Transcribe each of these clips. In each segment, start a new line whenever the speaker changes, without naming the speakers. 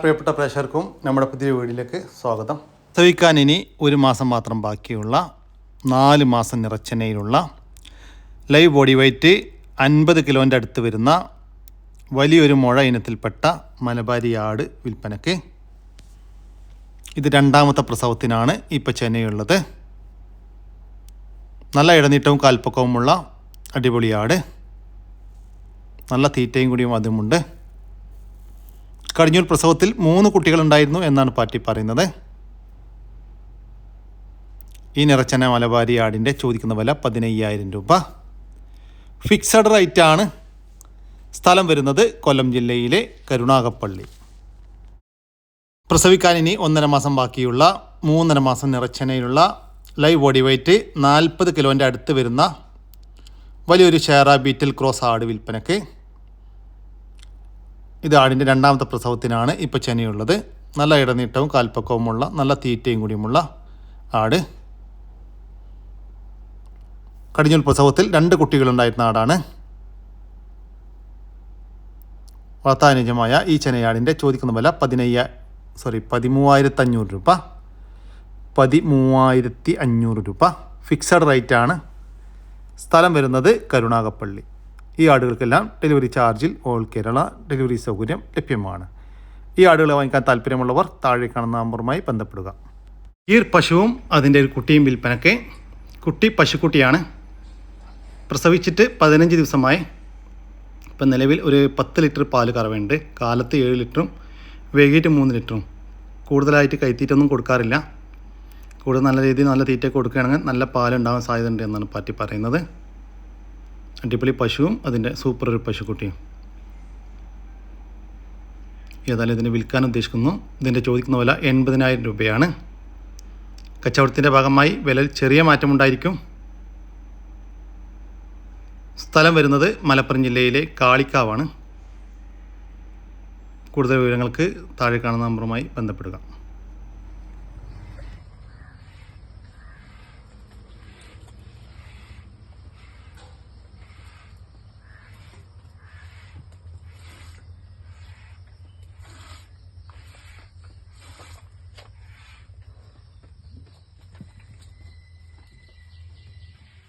പ്രിയപ്പെട്ട പ്രേക്ഷകർക്കും നമ്മുടെ പുതിയ വീഡിയോയിലേക്ക് സ്വാഗതം. പ്രസവിക്കാൻ ഇനി ഒരു മാസം മാത്രം ബാക്കിയുള്ള നാല് മാസം നിറച്ചനയിലുള്ള ലൈവ് ബോഡി വെയ്റ്റ് അൻപത് കിലോന്റെ അടുത്ത് വരുന്ന വലിയൊരു മുഴ ഇനത്തിൽപ്പെട്ട മലബാരി ആട് വിൽപ്പനയ്ക്ക് ഇത് രണ്ടാമത്തെ പ്രസവത്തിനാണ് ഇപ്പോൾ ചെന്നൈയുള്ളത്. നല്ല ഇടനീട്ടവും കാൽപ്പക്കവുമുള്ള അടിപൊളിയാട് നല്ല തീറ്റയും കൂടിയും അതുമുണ്ട്. കഴിഞ്ഞൊരു പ്രസവത്തിൽ മൂന്ന് കുട്ടികളുണ്ടായിരുന്നു എന്നാണ് പാർട്ടി പറയുന്നത്. ഈ നിറച്ചന മലബാരി ആടിന്റെ ചോദിക്കുന്ന വില പതിനയ്യായിരം രൂപ. ഫിക്സഡ് റേറ്റ് ആണ് സ്ഥലം വരുന്നത് കൊല്ലം ജില്ലയിലെ കരുണാകപ്പള്ളി പ്രസവിക്കാൻ ഇനി ഒന്നര മാസം ബാക്കിയുള്ള മൂന്നര മാസം നിറച്ചനയിലുള്ള ലൈവ് ബോഡി വെയ്റ്റ് നാൽപ്പത് കിലോന്റെ അടുത്ത് വരുന്ന വലിയൊരു ഷെയറ ബീറ്റിൽ ക്രോസ് ആട് വിൽപ്പനയ്ക്ക് ഇത് ആടിന്റെ രണ്ടാമത്തെ പ്രസവത്തിനാണ് ഇപ്പോൾ ചെനയുള്ളത് നല്ല ഇടനീട്ടവും കാൽപ്പക്കവുമുള്ള നല്ല തീറ്റയും കൂടിയുമുള്ള ആട്. കടിഞ്ഞൂൽ പ്രസവത്തിൽ രണ്ട് കുട്ടികളുണ്ടായിരുന്ന ആടാണ്. വളർത്താനുജമായ ഈ ചെനയാടിന്റെ ചോദിക്കുന്ന വില പതിനയ്യ സോറി പതിമൂവായിരത്തി അഞ്ഞൂറ് രൂപ. പതിമൂവായിരത്തി അഞ്ഞൂറ് രൂപ ഫിക്സഡ് റേറ്റാണ് സ്ഥലം വരുന്നത് കരുണാകപ്പള്ളി. ഈ ആടുകൾക്കെല്ലാം ഡെലിവറി ചാർജിൽ ഓൾ കേരള ഡെലിവറി സൗകര്യം ലഭ്യമാണ്. ഈ ആടുകളെ വാങ്ങിക്കാൻ താല്പര്യമുള്ളവർ താഴെ കാണുന്ന നമ്പറുമായി ബന്ധപ്പെടുക. ഈ പശുവും അതിന്റെ ഒരു കുട്ടിയും വിൽപ്പനയ്ക്ക് കുട്ടി പശുക്കുട്ടിയാണ്. പ്രസവിച്ചിട്ട് പതിനഞ്ച് ദിവസമായി. ഇപ്പം നിലവിൽ ഒരു പത്ത് ലിറ്റർ പാൽ കറവുണ്ട് കാലത്ത് ഏഴ് ലിറ്ററും വൈകിട്ട് മൂന്ന് ലിറ്ററും. കൂടുതലായിട്ട് കൈത്തീറ്റൊന്നും കൊടുക്കാറില്ല. കൂടുതൽ നല്ല രീതിയിൽ നല്ല തീറ്റ കൊടുക്കുകയാണെങ്കിൽ നല്ല പാലുണ്ടാകാൻ സാധ്യതയുണ്ട് എന്നാണ് പാറ്റി പറയുന്നത്. അടിപൊളി പശുവും അതിന്റെ സൂപ്പർ ഒരു പശുക്കുട്ടിയും. ഏതായാലും ഇതിനെ വിൽക്കാൻ ഉദ്ദേശിക്കുന്നു. ഇതിന്റെ ചോദിക്കുന്ന വില എൺപതിനായിരം രൂപയാണ്. കച്ചവടത്തിന്റെ ഭാഗമായി വില ചെറിയ മാറ്റമുണ്ടായിരിക്കും. സ്ഥലം വരുന്നത് മലപ്പുറം ജില്ലയിലെ കാളിക്കാവാണ്. കൂടുതൽ വിവരങ്ങൾക്ക് താഴെ കാണുന്ന നമ്പറുമായി ബന്ധപ്പെടുക.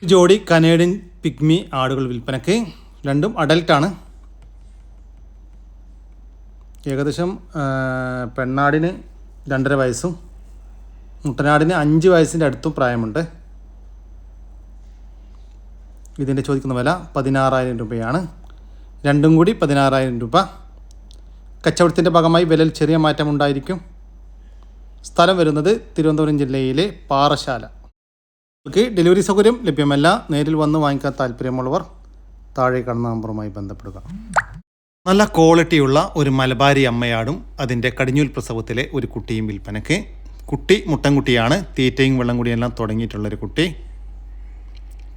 ജോഡി കനേഡിയൻ പിഗ്മി ആടുകൾ വിൽപ്പനയ്ക്ക് രണ്ടും അഡൽട്ടാണ് ഏകദേശം പെണ്ണാടിന് രണ്ടര വയസ്സും മുട്ടനാടിന് അഞ്ച് വയസ്സിന്റെ അടുത്തും പ്രായമുണ്ട്. ഇതിന്റെ ചോദിക്കുന്ന വില പതിനാറായിരം രൂപയാണ്. രണ്ടും കൂടി പതിനാറായിരം രൂപ. കച്ചവടത്തിന്റെ ഭാഗമായി വിലയിൽ ചെറിയ മാറ്റമുണ്ടായിരിക്കും. സ്ഥലം വരുന്നത് തിരുവനന്തപുരം ജില്ലയിലെ പാറശാല. നിങ്ങൾക്ക് ഡെലിവറി സൗകര്യം ലഭ്യമല്ല. നേരിൽ വന്ന് വാങ്ങിക്കാൻ താല്പര്യമുള്ളവർ താഴെ കാണുന്ന നമ്പറുമായി ബന്ധപ്പെടുക. നല്ല ക്വാളിറ്റിയുള്ള ഒരു മലബാരി അമ്മയാടും അതിന്റെ കടിഞ്ഞൂൽ പ്രസവത്തിലെ ഒരു കുട്ടിയും വിൽപ്പനയ്ക്ക്. കുട്ടി മുട്ടൻകുട്ടിയാണ്. തീറ്റയും വെള്ളം കുടിയും എല്ലാം തുടങ്ങിയിട്ടുള്ളൊരു കുട്ടി.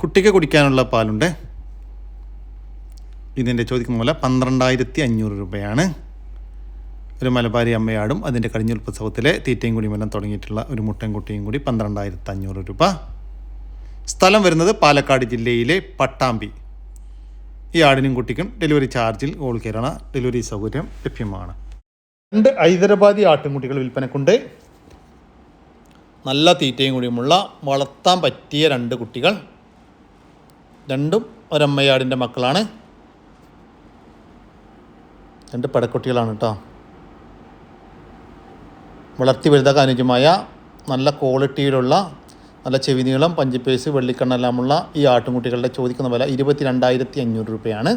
കുട്ടിക്ക് കുടിക്കാനുള്ള പാലുണ്ട്. ഇതിന്റെ ചോദിക്കുന്ന പോലെ പന്ത്രണ്ടായിരത്തി അഞ്ഞൂറ് രൂപയാണ്. ഒരു മലബാരി അമ്മയാടും അതിന്റെ കടിഞ്ഞൂൽ പ്രസവത്തിലെ തീറ്റയും കുടിയും എല്ലാം തുടങ്ങിയിട്ടുള്ള ഒരു മുട്ടൻകുട്ടിയും കൂടി പന്ത്രണ്ടായിരത്തി അഞ്ഞൂറ് രൂപ. സ്ഥലം വരുന്നത് പാലക്കാട് ജില്ലയിലെ പട്ടാമ്പി. ഈ ആടിനും കുട്ടിക്കും ഡെലിവറി ചാർജിൽ ഓൾ കേരള ഡെലിവറി സൗകര്യം ലഭ്യമാണ്. രണ്ട് ഹൈദരാബാദി ആട്ടിൻകുട്ടികൾ വിൽപ്പനക്കുണ്ട്. നല്ല തീറ്റയും കൂടിയുമുള്ള വളർത്താൻ പറ്റിയ രണ്ട് കുട്ടികൾ. രണ്ടും ഒരമ്മയാടിന്റെ മക്കളാണ്. രണ്ട് പടക്കുട്ടികളാണ് കേട്ടോ. വളർത്തി വലുതാക്കാൻ അനുയോജ്യമായ നല്ല ക്വാളിറ്റിയിലുള്ള നല്ല ചെവി നീളം പഞ്ചിപ്പേസ് വെള്ളിക്കണ്ണെല്ലാമുള്ള ഈ ആട്ടുംകുട്ടികളുടെ ചോദിക്കുന്ന വില ഇരുപത്തി രണ്ടായിരത്തി അഞ്ഞൂറ് രൂപയാണ്.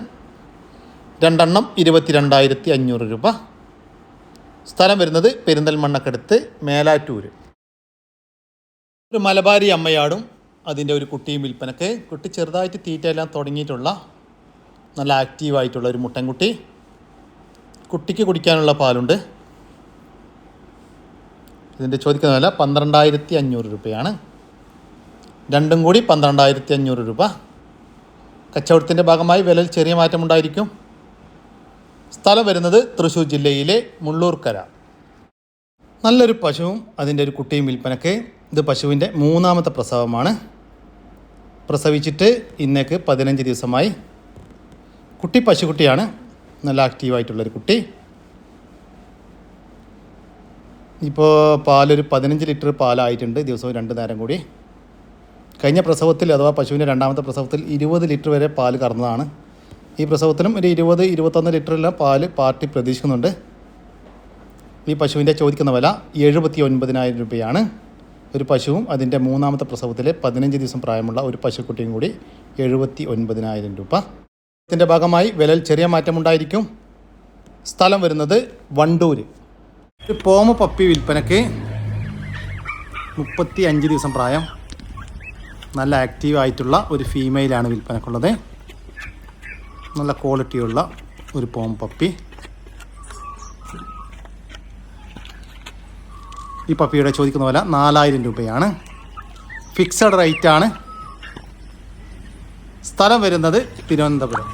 രണ്ടെണ്ണം ഇരുപത്തി രണ്ടായിരത്തി അഞ്ഞൂറ് രൂപ. സ്ഥലം വരുന്നത് പെരിന്തൽമണ്ണക്കടുത്ത് മേലാറ്റൂര് ഒരു മലബാരി അമ്മയാടും അതിന്റെ ഒരു കുട്ടിയും വിൽപ്പനക്ക്. കുട്ടി ചെറുതായിട്ട് തീറ്റയെല്ലാം തുടങ്ങിയിട്ടുള്ള നല്ല ആക്റ്റീവായിട്ടുള്ള ഒരു മുട്ടൻകുട്ടി. കുട്ടിക്ക് കുടിക്കാനുള്ള പാലുണ്ട്. ഇതിന്റെ ചോദിക്കുന്ന വില പന്ത്രണ്ടായിരത്തി അഞ്ഞൂറ് രൂപയാണ്. രണ്ടും കൂടി പന്ത്രണ്ടായിരത്തി അഞ്ഞൂറ് രൂപ. കച്ചവടത്തിന്റെ ഭാഗമായി വിലയിൽ ചെറിയ മാറ്റമുണ്ടായിരിക്കും സ്ഥലം വരുന്നത് തൃശ്ശൂർ ജില്ലയിലെ മുള്ളൂർക്കര. നല്ലൊരു പശുവും അതിന്റെ ഒരു കുട്ടിയും വിൽപ്പനക്ക്. ഇത് പശുവിന്റെ മൂന്നാമത്തെ പ്രസവമാണ്. പ്രസവിച്ചിട്ട് ഇന്നേക്ക് പതിനഞ്ച് ദിവസമായി. കുട്ടി പശുക്കുട്ടിയാണ് നല്ല ആക്റ്റീവായിട്ടുള്ളൊരു കുട്ടി. ഇപ്പോൾ പാലൊരു പതിനഞ്ച് ലിറ്റർ പാലായിട്ടുണ്ട്. ദിവസവും രണ്ട് നേരം കൂടി. കഴിഞ്ഞ പ്രസവത്തിൽ അഥവാ പശുവിന്റെ രണ്ടാമത്തെ പ്രസവത്തിൽ ഇരുപത് ലിറ്റർ വരെ പാൽ കറന്നതാണ്. ഈ പ്രസവത്തിലും ഒരു ഇരുപത് ഇരുപത്തൊന്ന് ലിറ്ററെല്ലാം പാൽ പാർട്ടി പ്രതീക്ഷിക്കുന്നുണ്ട്. ഈ പശുവിന്റെ ചോദിക്കുന്ന വില എഴുപത്തി ഒൻപതിനായിരം രൂപയാണ്. ഒരു പശുവും അതിന്റെ മൂന്നാമത്തെ പ്രസവത്തിലെ പതിനഞ്ച് ദിവസം പ്രായമുള്ള ഒരു പശുക്കുട്ടിയും കൂടി എഴുപത്തി ഒൻപതിനായിരം രൂപ. ഇതിന്റെ ഭാഗമായി വിലയിൽ ചെറിയ മാറ്റമുണ്ടായിരിക്കും. സ്ഥലം വരുന്നത് വണ്ടൂർ ഒരു പോമ പപ്പി വിൽപ്പനയ്ക്ക് മുപ്പത്തി അഞ്ച് ദിവസം പ്രായം. നല്ല ആക്റ്റീവ് ആയിട്ടുള്ള ഒരു ഫീമെയിലാണ് വിൽപ്പനക്കുള്ളത്. നല്ല ക്വാളിറ്റിയുള്ള ഒരു പോം പപ്പി ഈ പപ്പിയുടെ ചോദിക്കുന്ന വില നാലായിരം രൂപയാണ്. ഫിക്സഡ് റേറ്റ് ആണ്. സ്ഥലം വരുന്നത് തിരുവനന്തപുരം.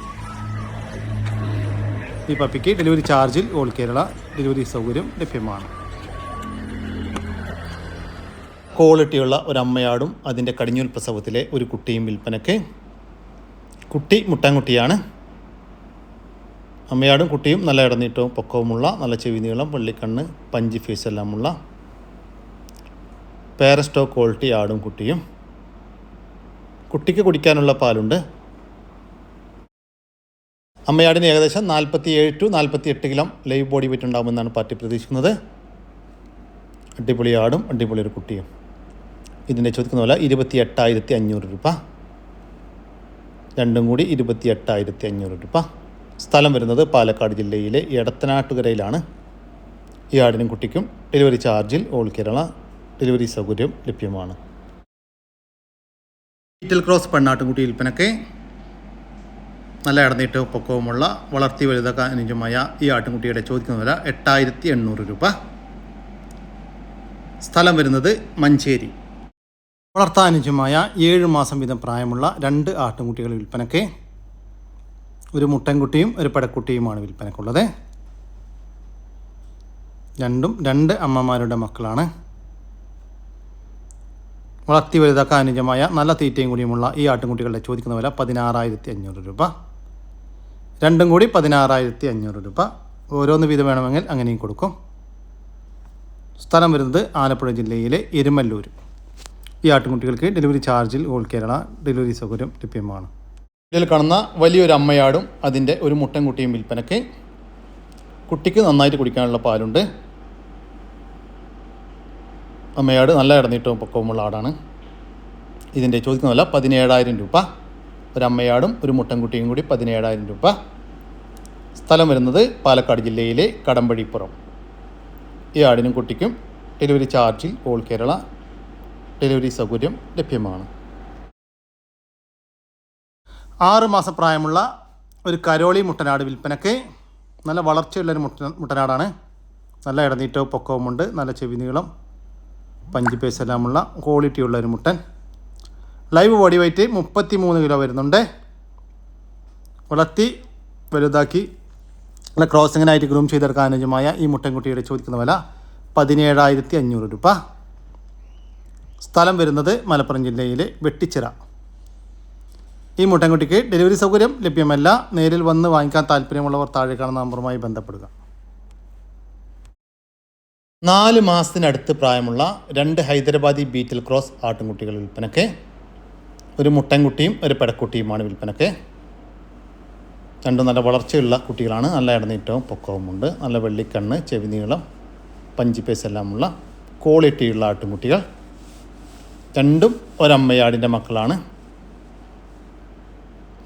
ഈ പപ്പിക്ക് ഡെലിവറി ചാർജിൽ ഓൾ കേരള ഡെലിവറി സൗകര്യം ലഭ്യമാണ്. ക്വാളിറ്റിയുള്ള ഒരു അമ്മയാടും അതിന്റെ കടിഞ്ഞൂൽ പ്രസവത്തിലെ ഒരു കുട്ടിയും വിൽപ്പനയ്ക്ക്. കുട്ടി മുട്ടാൻകുട്ടിയാണ് അമ്മയാടും കുട്ടിയും നല്ല ഇടനീട്ടവും പൊക്കവുമുള്ള നല്ല ചെവി നീളം വെള്ളിക്കണ്ണ് പഞ്ചി ഫേസ് എല്ലാമുള്ള പാരസ്റ്റോ ക്വാളിറ്റി ആടും കുട്ടിയും. കുട്ടിക്ക് കുടിക്കാനുള്ള പാലുണ്ട്. അമ്മയാടിന് ഏകദേശം നാൽപ്പത്തി ഏഴ് ടു നാൽപ്പത്തി എട്ട് കിലോ ലൈവ് ബോഡി വെയിറ്റ് ഉണ്ടാകുമെന്നാണ് പാർട്ടി പ്രതീക്ഷിക്കുന്നത്. അടിപൊളി ആടും അടിപൊളി ഒരു കുട്ടിയും. ഇതിന്റെ ചോദിക്കുന്ന വില ഇരുപത്തി എട്ടായിരത്തി അഞ്ഞൂറ് രൂപ. രണ്ടും കൂടി ഇരുപത്തി എട്ടായിരത്തി അഞ്ഞൂറ് രൂപ. സ്ഥലം വരുന്നത് പാലക്കാട് ജില്ലയിലെ എടത്തനാട്ടുകരയിലാണ്. ഈ ആടിനും കുട്ടിക്കും ഡെലിവറി ചാർജിൽ ഓൾ കേരള ഡെലിവറി സൗകര്യം ലഭ്യമാണ്. ഈറ്റൽ ക്രോസ് പെണ്ണാട്ടുംകുട്ടി വിൽപ്പനയ്ക്ക് നല്ല ഇടനീട്ട് പൊക്കവുമുള്ള വളർത്തി വലുതാക്കാൻ അനുജമായ ഈ ആട്ടിൻകുട്ടിയുടെ ചോദിക്കുന്ന വില എട്ടായിരത്തി എണ്ണൂറ് രൂപ. സ്ഥലം വരുന്നത് മഞ്ചേരി. വളർത്താൻ അനുയോജ്യമായ ഏഴ് മാസം വീതം പ്രായമുള്ള രണ്ട് ആട്ടുംകുട്ടികളുടെ വിൽപ്പനയ്ക്ക് ഒരു മുട്ടൻകുട്ടിയും ഒരു പടക്കുട്ടിയുമാണ് വിൽപ്പനക്കുള്ളത് രണ്ടും രണ്ട് അമ്മമാരുടെ മക്കളാണ്. വളർത്തി വലുതാക്കാൻ അനുജമായ നല്ല തീറ്റയും കൂടിയുമുള്ള ഈ ആട്ടിൻകുട്ടികളുടെ ചോദിക്കുന്ന വില പതിനാറായിരത്തി അഞ്ഞൂറ് രൂപ. രണ്ടും കൂടി പതിനാറായിരത്തി അഞ്ഞൂറ് രൂപ. ഓരോന്ന് വീതം വേണമെങ്കിൽ അങ്ങനെയും കൊടുക്കും. സ്ഥലം വരുന്നത് ആലപ്പുഴ ജില്ലയിലെ എരുമല്ലൂർ ഈ ആട്ടിൻകുട്ടികൾക്ക് ഡെലിവറി ചാർജിൽ ഓൾ കേരള ഡെലിവറി സൗകര്യം ലഭ്യമാണ്. ഇതിൽ കാണുന്ന വലിയൊരു അമ്മയാടും അതിന്റെ ഒരു മുട്ടൻ കുട്ടിയും വിൽപ്പനയ്ക്ക് കുട്ടിക്ക് നന്നായിട്ട് കുടിക്കാനുള്ള പാലുണ്ട്. അമ്മയാട് നല്ല ഇടനീട്ടവും പൊക്കവുമുള്ള ആടാണ്. ഇതിന്റെ ചോദിക്കുന്ന വില പതിനേഴായിരം രൂപ. ഒരമ്മയാടും ഒരു മുട്ടൻകുട്ടിയും കൂടി പതിനേഴായിരം രൂപ. സ്ഥലം വരുന്നത് പാലക്കാട് ജില്ലയിലെ കടമ്പഴിപ്പുറം. ഈ ആടിനും കുട്ടിക്കും ഡെലിവറി ചാർജിൽ ഓൾ കേരള ഡെലിവറി സൗകര്യം ലഭ്യമാണ്. ആറ് മാസം പ്രായമുള്ള ഒരു കരോളി മുട്ടനാട് വിൽപ്പനയ്ക്ക് നല്ല വളർച്ചയുള്ളൊരു മുട്ട മുട്ടനാടാണ്. നല്ല ഇടനീറ്റവും പൊക്കവുമുണ്ട് നല്ല ചെവി നീളം പഞ്ച് പേസ് എല്ലാമുള്ള ക്വാളിറ്റിയുള്ള ഒരു മുട്ടൻ. ലൈവ് ബോഡി വെയിറ്റ് മുപ്പത്തി മൂന്ന് കിലോ വരുന്നുണ്ട്. വളർത്തി വലുതാക്കി നല്ല ക്രോസിങ്ങിനായിട്ട് ഗ്രൂം ചെയ്തെടുക്കാൻ അനുജമായ ഈ മുട്ടൻകുട്ടിയുടെ ചോദിക്കുന്ന വില പതിനേഴായിരത്തി അഞ്ഞൂറ് രൂപ. സ്ഥലം വരുന്നത് മലപ്പുറം ജില്ലയിലെ വെട്ടിച്ചിറ. ഈ മുട്ടൻകുട്ടിക്ക് ഡെലിവറി സൗകര്യം ലഭ്യമല്ല. നേരിൽ വന്ന് വാങ്ങിക്കാൻ താല്പര്യമുള്ളവർ താഴെ കാണുന്ന നമ്പറുമായി ബന്ധപ്പെടുക. നാല് മാസത്തിനടുത്ത് പ്രായമുള്ള രണ്ട് ഹൈദരാബാദി ബീറ്റിൽ ക്രോസ് ആട്ടിൻകുട്ടികൾ വിൽപ്പനയ്ക്ക് ഒരു മുട്ടൻകുട്ടിയും ഒരു പെടക്കുട്ടിയുമാണ് വിൽപ്പനയ്ക്ക് രണ്ടും നല്ല വളർച്ചയുള്ള കുട്ടികളാണ്. നല്ല ഇടനീറ്റവും പൊക്കവുമുണ്ട്. നല്ല വെള്ളിക്കണ്ണ് ചെവി നീളം പഞ്ചിപ്പേസ് എല്ലാമുള്ള ക്വാളിറ്റിയുള്ള ആട്ടിൻകുട്ടികൾ രണ്ടും ഒരമ്മയാടിന്റെ മക്കളാണ്.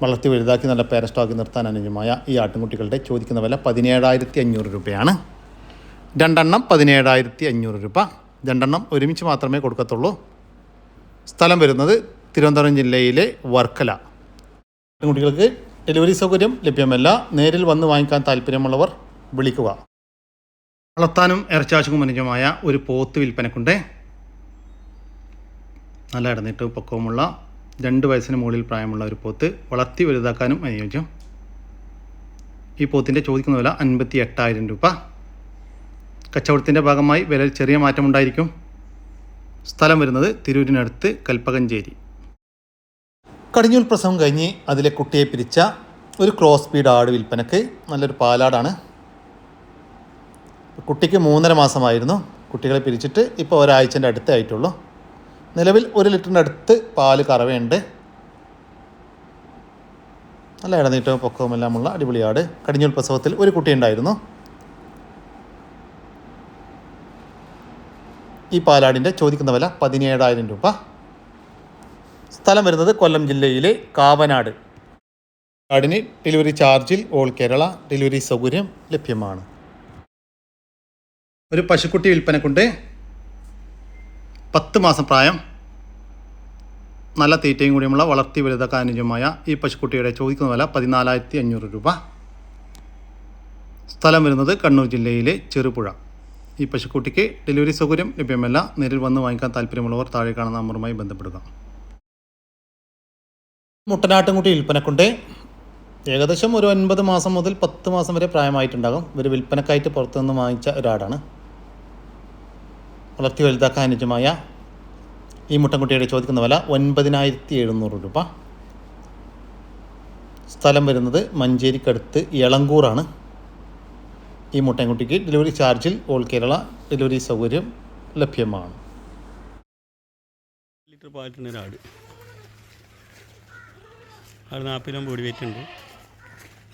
വളർത്തി വലുതാക്കി നല്ല പേരസ്റ്റാക്കി നിർത്താൻ അനുജമായ ഈ ആട്ടിൻകുട്ടികളുടെ ചോദിക്കുന്ന വില പതിനേഴായിരത്തി അഞ്ഞൂറ് രൂപയാണ്. രണ്ടെണ്ണം പതിനേഴായിരത്തി അഞ്ഞൂറ് രൂപ. രണ്ടെണ്ണം ഒരുമിച്ച് മാത്രമേ കൊടുക്കത്തുള്ളൂ. സ്ഥലം വരുന്നത് തിരുവനന്തപുരം ജില്ലയിലെ വർക്കല. ആട്ടിൻകുട്ടികൾക്ക് ഡെലിവറി സൗകര്യം ലഭ്യമല്ല. നേരിൽ വന്ന് വാങ്ങിക്കാൻ താല്പര്യമുള്ളവർ വിളിക്കുക. വളർത്താനും ഇറച്ചാശുക്കും അനുജമായ ഒരു പോത്ത് വിൽപ്പനക്കുണ്ട്. നല്ല ഇടനീട്ടവും പൊക്കവുമുള്ള രണ്ട് വയസ്സിന് മുകളിൽ പ്രായമുള്ള ഒരു പോത്ത് വളർത്തി വലുതാക്കാനും അനുയോജ്യം. ഈ പോത്തിന്റെ ചോദിക്കുന്ന വില അൻപത്തി എട്ടായിരം രൂപ. കച്ചവടത്തിന്റെ ഭാഗമായി വില ചെറിയ മാറ്റമുണ്ടായിരിക്കും സ്ഥലം വരുന്നത് തിരൂരിനടുത്ത് കൽപ്പകഞ്ചേരി. കടിഞ്ഞൂൽ പ്രസവം കഴിഞ്ഞ് അതിലെ കുട്ടിയെ പിരിച്ച ഒരു ക്രോസ് സ്പീഡ് ആട് വിൽപ്പനക്ക് നല്ലൊരു പാലാടാണ്. കുട്ടിക്ക് മൂന്നര മാസമായിരുന്നു. കുട്ടികളെ പിരിച്ചിട്ട് ഇപ്പോൾ ഒരാഴ്ചന്റെ അടുത്തായിട്ടുള്ളൂ നിലവിൽ ഒരു ലിറ്ററിന്റെ അടുത്ത് പാൽ കറവയുണ്ട്. നല്ല ഇടനീട്ടവും പൊക്കവും എല്ലാമുള്ള അടിപൊളിയാട്. കടിഞ്ഞൂൽ പ്രസവത്തിൽ ഒരു കുട്ടി ഉണ്ടായിരുന്നു. ഈ പാലാടിന്റെ ചോദിക്കുന്ന വില പതിനേഴായിരം രൂപ. സ്ഥലം വരുന്നത് കൊല്ലം ജില്ലയിലെ കാവനാട്. ആടിന് ഡെലിവറി ചാർജിൽ ഓൾ കേരള ഡെലിവറി സൗകര്യം ലഭ്യമാണ്. ഒരു പശുക്കുട്ടി വിൽപ്പനക്കുണ്ട്. പത്ത് മാസം പ്രായം നല്ല തീറ്റയും കൂടിയുമുള്ള വളർത്തി വലുതാക്കാൻ അനുജമായ ഈ പശുക്കുട്ടിയുടെ ചോദിക്കുന്ന വില പതിനാലായിരത്തി അഞ്ഞൂറ് രൂപ. സ്ഥലം വരുന്നത് കണ്ണൂർ ജില്ലയിലെ ചെറുപുഴ. ഈ പശുക്കുട്ടിക്ക് ഡെലിവറി സൗകര്യം ലഭ്യമല്ല. നേരിൽ വന്ന് വാങ്ങിക്കാൻ താല്പര്യമുള്ളവർ താഴെ കാണുന്ന നമ്പറുമായി ബന്ധപ്പെടുക. മുട്ടനാട്ടുംകുട്ടി വിൽപ്പനക്കുണ്ട്. ഏകദേശം ഒരു ഒൻപത് മാസം മുതൽ പത്ത് മാസം വരെ പ്രായമായിട്ടുണ്ടാകും. ഇവർ വിൽപ്പനക്കായിട്ട് പുറത്തുനിന്ന് വാങ്ങിച്ച ഒരാടാണ്. വളർത്തി വലുതാക്കാൻ അനുജമായ ഈ മുട്ടൻകുട്ടിയുടെ ചോദിക്കുന്ന വില ഒൻപതിനായിരത്തി എഴുന്നൂറ് രൂപ. സ്ഥലം വരുന്നത് മഞ്ചേരിക്കടുത്ത് ഇളങ്കൂറാണ്. ഈ മുട്ടൻകുട്ടിക്ക് ഡെലിവറി ചാർജിൽ ഓൾ കേരള ഡെലിവറി സൗകര്യം ലഭ്യമാണ്.
ലിറ്റർ പാലിട്ടുണ്ട് ഒരാട് ആട്. നാൽപ്പതിലും ബോഡി വെയിറ്റ് ഉണ്ട്.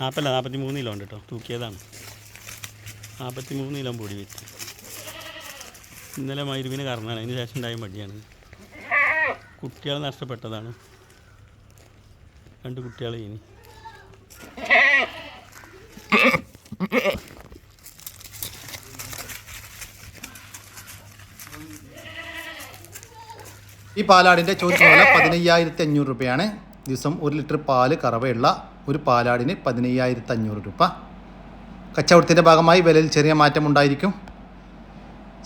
നാൽപ്പല്ല നാൽപ്പത്തി മൂന്ന് കിലോ ഉണ്ട് കേട്ടോ. തൂക്കിയതാണ്. നാൽപ്പത്തി മൂന്ന് കിലോ ബോഡി വെയിറ്റ്. ഇന്നലെ മൈരുവിനെ കറന്നാണ് അതിന് ശേഷം ഉണ്ടായ മടിയാണ്. കുട്ടികൾ നഷ്ടപ്പെട്ടതാണ്. രണ്ട് കുട്ടികളെ ഇനി.
ഈ പാലാടിന്റെ ചോദിച്ച വില പതിനയ്യായിരത്തി അഞ്ഞൂറ് രൂപയാണ്. ദിവസം ഒരു ലിറ്റർ പാൽ കറവയുള്ള ഒരു പാലാടിന് പതിനയ്യായിരത്തി അഞ്ഞൂറ് രൂപ. കച്ചവടത്തിന്റെ ഭാഗമായി വിലയിൽ ചെറിയ മാറ്റമുണ്ടായിരിക്കും.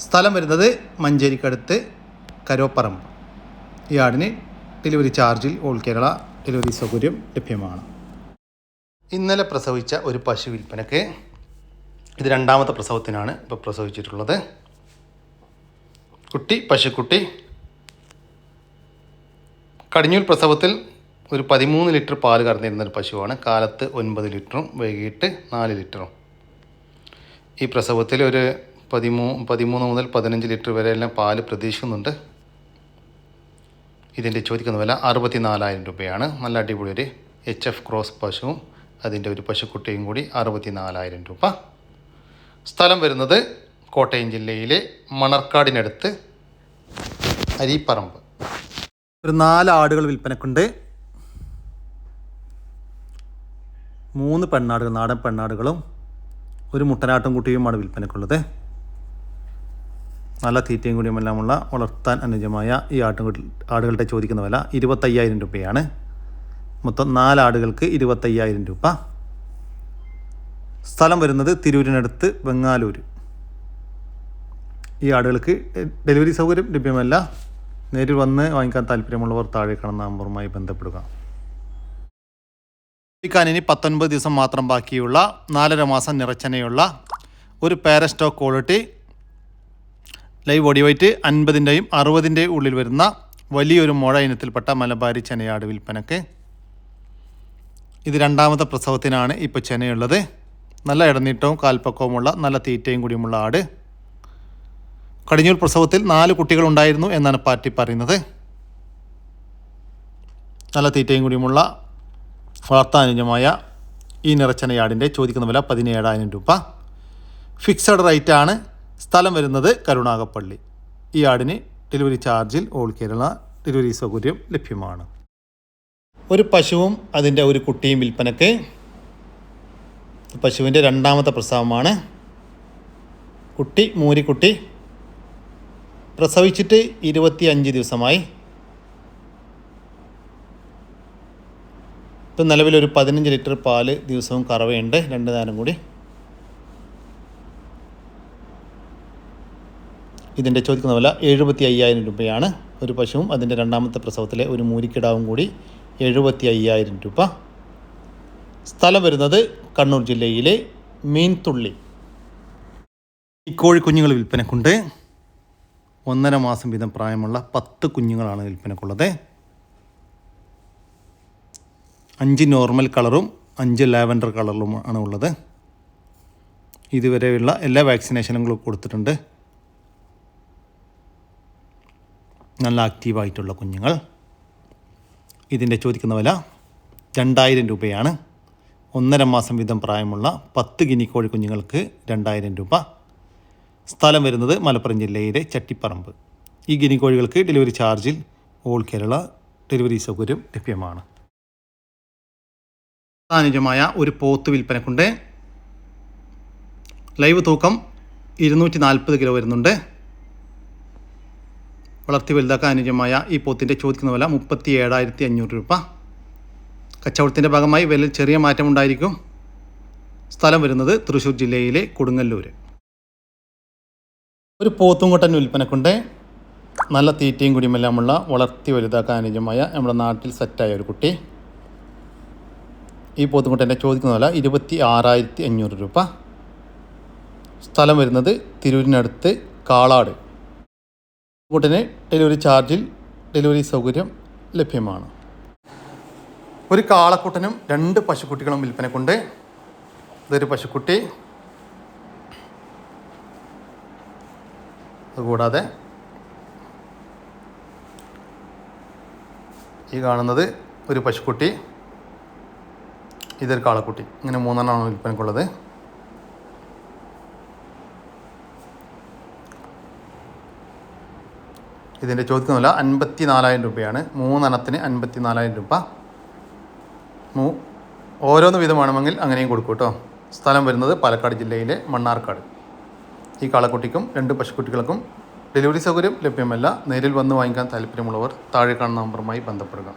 സ്ഥലം വരുന്നത് മഞ്ചേരിക്കടുത്ത് കരോപ്പറമ്പ്. ഈ ആടിന് ഡെലിവറി ചാർജിൽ ഓൾ കേരള ഡെലിവറി സൗകര്യം ലഭ്യമാണ്. ഇന്നലെ പ്രസവിച്ച ഒരു പശു വിൽപ്പനക്ക് ഇത് രണ്ടാമത്തെ പ്രസവത്തിനാണ് ഇപ്പോൾ പ്രസവിച്ചിട്ടുള്ളത്. കുട്ടി പശുക്കുട്ടി. കടിഞ്ഞൂൽ പ്രസവത്തിൽ ഒരു പതിമൂന്ന് ലിറ്റർ പാൽ കറന്നിരുന്ന ഒരു പശുവാണ്. കാലത്ത് ഒൻപത് ലിറ്ററും വൈകിട്ട് നാല് ലിറ്ററും. ഈ പ്രസവത്തിൽ ഒരു പതിമൂ പതിമൂന്ന് മുതൽ പതിനഞ്ച് ലിറ്റർ വരെ എല്ലാം പാൽ പ്രതീക്ഷിക്കുന്നുണ്ട്. ഇതിന്റെ ചോദിക്കുന്ന വില അറുപത്തി നാലായിരം രൂപയാണ്. നല്ല അടിപൊളി ഒരു എച്ച് എഫ് ക്രോസ് പശുവും അതിന്റെ ഒരു പശുക്കുട്ടിയും കൂടി അറുപത്തി നാലായിരം രൂപ. സ്ഥലം വരുന്നത് കോട്ടയം ജില്ലയിലെ മണർക്കാടിനടുത്ത് അരിപ്പറമ്പ്. ഒരു നാല് ആടുകൾ വിൽപ്പനക്കുണ്ട്. മൂന്ന് പെണ്ണാടുകൾ നാടൻ പെണ്ണാടുകളും ഒരു മുട്ടനാട്ടും കുട്ടിയുമാണ് വിൽപ്പനക്കുള്ളത്. നല്ല തീറ്റയും കൂടിയുമെല്ലാമുള്ള വളർത്താൻ അനുജമായ ഈ ആട്ടും ആടുകളുടെ ചോദിക്കുന്ന വില ഇരുപത്തയ്യായിരം രൂപയാണ്. മൊത്തം നാല് ആടുകൾക്ക് ഇരുപത്തയ്യായിരം രൂപ. സ്ഥലം വരുന്നത് തിരൂരിനടുത്ത് ബംഗാലൂർ ഈ ആടുകൾക്ക് ഡെലിവറി സൗകര്യം ലഭ്യമല്ല. നേരിൽ വന്ന് വാങ്ങിക്കാൻ താല്പര്യമുള്ളവർ താഴെ കാണുന്ന നമ്പറുമായി ബന്ധപ്പെടുക. ഇനി പത്തൊൻപത് ദിവസം മാത്രം ബാക്കിയുള്ള നാലര മാസം നിറച്ചനയുള്ള ഒരു പാരസ്റ്റോക്ക് ക്വാളിറ്റി ലൈവ് ബോഡി വെയിറ്റ് അൻപതിന്റെയും അറുപതിന്റെയും ഉള്ളിൽ വരുന്ന വലിയൊരു മുഴ ഇനത്തിൽപ്പെട്ട മലബാരി ചെനയാട് വിൽപ്പനക്ക്. ഇത് രണ്ടാമത്തെ പ്രസവത്തിനാണ് ഇപ്പോൾ ചെനയുള്ളത്. നല്ല ഇടനീട്ടവും കാൽപ്പക്കവുമുള്ള നല്ല തീറ്റയും കൂടിയുമുള്ള ആട്. കടിഞ്ഞൂർ പ്രസവത്തിൽ നാല് കുട്ടികളുണ്ടായിരുന്നു എന്നാണ് പാർട്ടി പറയുന്നത്. നല്ല തീറ്റയും കൂടിയുമുള്ള വളർത്താനുജമായ ഈ നിറച്ചനയാടിന്റെ ചോദിക്കുന്ന വില പതിനേഴായിരം രൂപ. ഫിക്സഡ് റേറ്റ് ആണ് സ്ഥലം വരുന്നത് കരുണാകപ്പള്ളി. ഈ ആടിന് ഡെലിവറി ചാർജിൽ ഓൾ കേരള ഡെലിവറി സൗകര്യം ലഭ്യമാണ്. ഒരു പശുവും അതിന്റെ ഒരു കുട്ടിയും വിൽപ്പനക്ക് പശുവിന്റെ രണ്ടാമത്തെ പ്രസവമാണ്. കുട്ടി മൂരിക്കുട്ടി പ്രസവിച്ചിട്ട് ഇരുപത്തി അഞ്ച് ദിവസമായി. ഇപ്പം നിലവിലൊരു പതിനഞ്ച് ലിറ്റർ പാൽ ദിവസവും കറവയുണ്ട് രണ്ട് നേരം കൂടി. ഇതിന്റെ ചോദിക്കുന്ന വില എഴുപത്തി അയ്യായിരം രൂപയാണ്. ഒരു പശുവും അതിന്റെ രണ്ടാമത്തെ പ്രസവത്തിലെ ഒരു മൂരിക്കിടാവും കൂടി എഴുപത്തി അയ്യായിരം രൂപ. സ്ഥലം വരുന്നത് കണ്ണൂർ ജില്ലയിലെ മീൻതുള്ളി. ഈ കോഴിക്കുഞ്ഞുങ്ങൾ വിൽപ്പനക്കുണ്ട്. ഒന്നര മാസം വീതം പ്രായമുള്ള പത്ത് കുഞ്ഞുങ്ങളാണ് വിൽപ്പനക്കുള്ളത്. അഞ്ച് നോർമൽ കളറും അഞ്ച് ലാവൻഡർ കളറിലും ആണ് ഉള്ളത്. ഇതുവരെയുള്ള എല്ലാ വാക്സിനേഷനുകളും കൊടുത്തിട്ടുണ്ട്. നല്ല ആക്റ്റീവായിട്ടുള്ള കുഞ്ഞുങ്ങൾ. ഇതിന്റെ ചോദിക്കുന്ന വില രണ്ടായിരം രൂപയാണ്. ഒന്നര മാസം വീതം പ്രായമുള്ള പത്ത് ഗിനിക്കോഴി കുഞ്ഞുങ്ങൾക്ക് രണ്ടായിരം രൂപ. സ്ഥലം വരുന്നത് മലപ്പുറം ജില്ലയിലെ ചട്ടിപ്പറമ്പ്. ഈ ഗിനിക്കോഴികൾക്ക് ഡെലിവറി ചാർജിൽ ഓൾ കേരള ഡെലിവറി സൗകര്യം ലഭ്യമാണ്. അനുജമായ ഒരു പോത്ത് വിൽപ്പനക്കുണ്ട്. ലൈവ് തൂക്കം ഇരുന്നൂറ്റി നാൽപ്പത് കിലോ വരുന്നുണ്ട്. വളർത്തി വലുതാക്കാൻ അനുയോജ്യമായ ഈ പോത്തിന്റെ ചോദിക്കുന്ന വില മുപ്പത്തി ഏഴായിരത്തി അഞ്ഞൂറ് രൂപ. കച്ചവടത്തിന്റെ ഭാഗമായി വില ചെറിയ മാറ്റമുണ്ടായിരിക്കും സ്ഥലം വരുന്നത് തൃശ്ശൂർ ജില്ലയിലെ കൊടുങ്ങല്ലൂർ ഒരു പോത്തുംകൊട്ടൻ വിൽപ്പനക്കുണ്ട്. നല്ല തീറ്റയും കുടിയുമെല്ലാമുള്ള വളർത്തി വലുതാക്കാൻ അനുയോജ്യമായ നമ്മുടെ നാട്ടിൽ സെറ്റായ ഒരു കുട്ടി. ഈ പോത്തുംകൊട്ടന്റെ ചോദിക്കുന്ന വില ഇരുപത്തി ആറായിരത്തി അഞ്ഞൂറ് രൂപ. സ്ഥലം വരുന്നത് തിരൂരിനടുത്ത് കാളാട്. കൂട്ടിന് ഡെലിവറി ചാർജിൽ ഡെലിവറി സൗകര്യം ലഭ്യമാണ്. ഒരു കാളക്കുട്ടനും രണ്ട് പശുക്കുട്ടികളും വിൽപ്പനക്കുണ്ട്. ഇതൊരു പശുക്കുട്ടി. അതുകൂടാതെ ഈ കാണുന്നത് ഒരു പശുക്കുട്ടി. ഇതൊരു കാളക്കുട്ടി. ഇങ്ങനെ മൂന്നെണ്ണമാണ് വിൽപ്പനക്കുള്ളത്. ഇതിന്റെ ചോദ്യത്തിന് വില അൻപത്തി നാലായിരം രൂപയാണ്. മൂന്നെണ്ണത്തിന് അൻപത്തി നാലായിരം രൂപ. മൂ ഓരോന്ന് വീതം വേണമെങ്കിൽ അങ്ങനെയും കൊടുക്കും കേട്ടോ. സ്ഥലം വരുന്നത് പാലക്കാട് ജില്ലയിലെ മണ്ണാർക്കാട്. ഈ കാളക്കുട്ടിക്കും രണ്ട് പശുക്കുട്ടികൾക്കും ഡെലിവറി സൗകര്യം ലഭ്യമല്ല. നേരിൽ വന്ന് വാങ്ങിക്കാൻ താല്പര്യമുള്ളവർ താഴെ കാണുന്ന നമ്പറുമായി ബന്ധപ്പെടുക.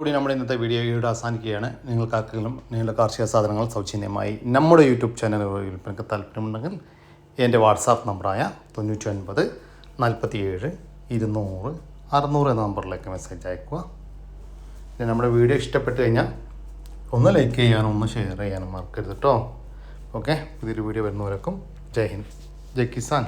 കൂടി നമ്മുടെ ഇന്നത്തെ വീഡിയോ ഇവിടെ അവസാനിക്കുകയാണ്. നിങ്ങൾക്കാർക്കെങ്കിലും നിങ്ങളുടെ കാർഷിക സാധനങ്ങൾ സൗജന്യമായി നമ്മുടെ യൂട്യൂബ് ചാനൽ വിൽപ്പനക്ക് താല്പര്യമുണ്ടെങ്കിൽ എന്റെ വാട്സാപ്പ് നമ്പറായ തൊണ്ണൂറ്റി ഒൻപത് നാൽപ്പത്തി ഏഴ് ഇരുന്നൂറ് അറുന്നൂറ് എന്ന നമ്പറിലേക്ക് മെസ്സേജ് അയക്കുക. പിന്നെ നമ്മുടെ വീഡിയോ ഇഷ്ടപ്പെട്ട് കഴിഞ്ഞാൽ ഒന്ന് ലൈക്ക് ചെയ്യാനും ഒന്ന് ഷെയർ ചെയ്യാനും മറക്കരുത് കേട്ടോ ഓക്കെ പുതിയൊരു വീഡിയോ വരുന്നവരേക്കും ജയ് ഹിന്ദ്. ജയ് കിസാൻ.